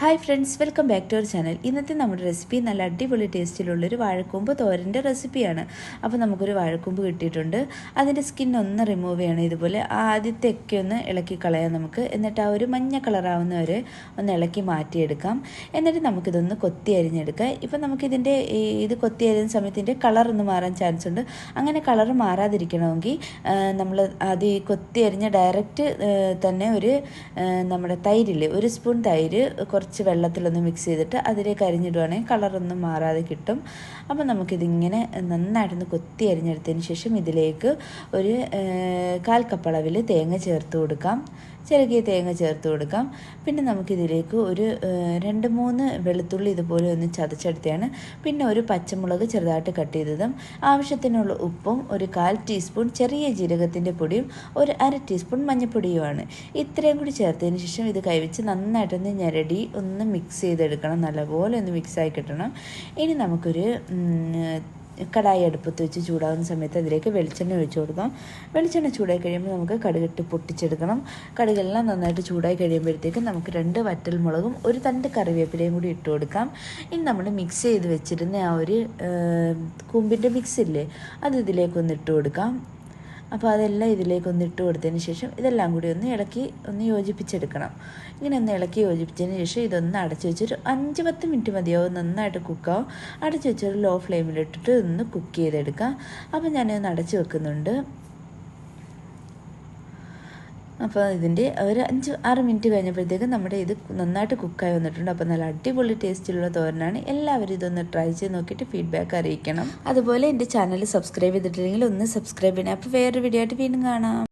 Hi friends welcome back to our channel ഇന്നത്തെ നമ്മുടെ recipe നല്ല അടിപൊളി ടേസ്റ്റിലുള്ളൊരു വാഴക്കൂമ്പ് തോരന്റെ റെസിപ്പിയാണ് അപ്പോൾ നമുക്കൊരു വാഴക്കൂമ്പ് കിട്ടിയിട്ടുണ്ട്. അതിന്റെ സ്കിൻ ഒന്ന് റിമൂവ് ചെയ്യണം ഇതുപോലെ. ആദ്യത്തെ ഒക്കെ ഒന്ന് ഇളക്കി കളയാം നമുക്ക്. എന്നിട്ട് ആ ഒരു മഞ്ഞ കളറാവുന്ന വരെ ഒന്ന് ഇളക്കി മാറ്റിയെടുക്കാം. എന്നിട്ട് നമുക്കിതൊന്ന് കൊത്തി അരിഞ്ഞെടുക്കാം. ഇപ്പം നമുക്കിതിന്റെ ഇത് കൊത്തി അരിയുന്ന സമയത്തിന്റെ കളർ ഒന്ന് മാറാൻ ചാൻസ് ഉണ്ട്. അങ്ങനെ കളർ മാറാതിരിക്കണമെങ്കിൽ നമ്മൾ അത് ഈ കൊത്തി അരിഞ്ഞ ഡയറക്റ്റ് തന്നെ ഒരു നമ്മുടെ തൈരില്ലേ ഒരു സ്പൂൺ തൈര് കുറച്ച് വെള്ളത്തിലൊന്ന് മിക്സ് ചെയ്തിട്ട് അതിലേക്ക് അരിഞ്ഞിടുവാണെങ്കിൽ കളറൊന്നും മാറാതെ കിട്ടും. അപ്പോൾ നമുക്കിതിങ്ങനെ നന്നായിട്ടൊന്ന് കൊത്തി അരിഞ്ഞെടുത്തതിന് ശേഷം ഇതിലേക്ക് ഒരു കാൽ കപ്പളവിൽ തേങ്ങ ചേർത്ത് കൊടുക്കാം. ചെറുകിയ തേങ്ങ ചേർത്ത് കൊടുക്കാം. പിന്നെ നമുക്കിതിലേക്ക് ഒരു രണ്ട് മൂന്ന് വെളുത്തുള്ളി ഇതുപോലെ ഒന്ന് ചതച്ചെടുത്തതാണ്. പിന്നെ ഒരു പച്ചമുളക് ചെറുതായിട്ട് കട്ട് ചെയ്തതും ആവശ്യത്തിനുള്ള ഉപ്പും ഒരു കാൽ ടീസ്പൂൺ ചെറിയ ജീരകത്തിന്റെ പൊടിയും ഒരു അര ടീസ്പൂൺ മഞ്ഞൾപ്പൊടിയുമാണ്. ഇത്രയും കൂടി ചേർത്തതിന് ശേഷം ഇത് കൈവച്ച് നന്നായിട്ടൊന്ന് ഞെരടി ഒന്ന് മിക്സ് ചെയ്തെടുക്കണം. നല്ലപോലെ ഒന്ന് മിക്സ് ആയി കിട്ടണം. ഇനി നമുക്കൊരു കടായി അടുപ്പത്ത് വെച്ച് ചൂടാകുന്ന സമയത്ത് അതിലേക്ക് വെളിച്ചെണ്ണ ഒഴിച്ചു കൊടുക്കാം. വെളിച്ചെണ്ണ ചൂടായി കഴിയുമ്പോൾ നമുക്ക് കടുകിട്ട് പൊട്ടിച്ചെടുക്കണം. കടുകെല്ലാം നന്നായിട്ട് ചൂടായി കഴിയുമ്പോഴത്തേക്കും നമുക്ക് രണ്ട് വറ്റൽ മുളകും ഒരു തണ്ട് കറിവേപ്പിലയും കൂടി ഇട്ട് കൊടുക്കാം. ഇനി നമ്മൾ മിക്സ് ചെയ്ത് വെച്ചിരുന്ന ആ ഒരു കൂമ്പിന്റെ മിക്സ് ഇല്ലേ അത് ഇതിലേക്കൊന്ന് ഇട്ട് കൊടുക്കാം. അപ്പോൾ അതെല്ലാം ഇതിലേക്ക് ഒന്ന് ഇട്ട് കൊടുത്തതിന് ശേഷം ഇതെല്ലാം കൂടി ഒന്ന് ഇളക്കി ഒന്ന് യോജിപ്പിച്ചെടുക്കണം. ഇങ്ങനെ ഒന്ന് ഇളക്കി യോജിപ്പിച്ചതിന് ശേഷം ഇതൊന്ന് അടച്ചു വെച്ചൊരു അഞ്ച് പത്ത് മിനിറ്റ് മതിയാവും നന്നായിട്ട് കുക്കാവും അടച്ചു വെച്ചൊരു ലോ ഫ്ലെയിമിലിട്ടിട്ട് ഒന്ന് കുക്ക് ചെയ്തെടുക്കാം. അപ്പോൾ ഞാനൊന്ന് അടച്ചു വെക്കുന്നുണ്ട്. അപ്പോൾ ഇതിന്റെ ഒരു അഞ്ച് ആറ് മിനിറ്റ് കഴിഞ്ഞപ്പോഴത്തേക്കും നമ്മുടെ ഇത് നന്നായിട്ട് കുക്കായി വന്നിട്ടുണ്ട്. അപ്പോൾ നല്ല അടിപൊളി ടേസ്റ്റിലുള്ള തോരനാണ്. എല്ലാവരും ഇതൊന്ന് ട്രൈ ചെയ്ത് നോക്കിയിട്ട് ഫീഡ്ബാക്ക് അറിയിക്കണം. അതുപോലെ എന്റെ ചാനൽ സബ്സ്ക്രൈബ് ചെയ്തിട്ടില്ലെങ്കിൽ ഒന്ന് സബ്സ്ക്രൈബ് ചെയ്യണം. അപ്പോൾ വേറൊരു വീഡിയോ ആയിട്ട് വീണ്ടും കാണാം.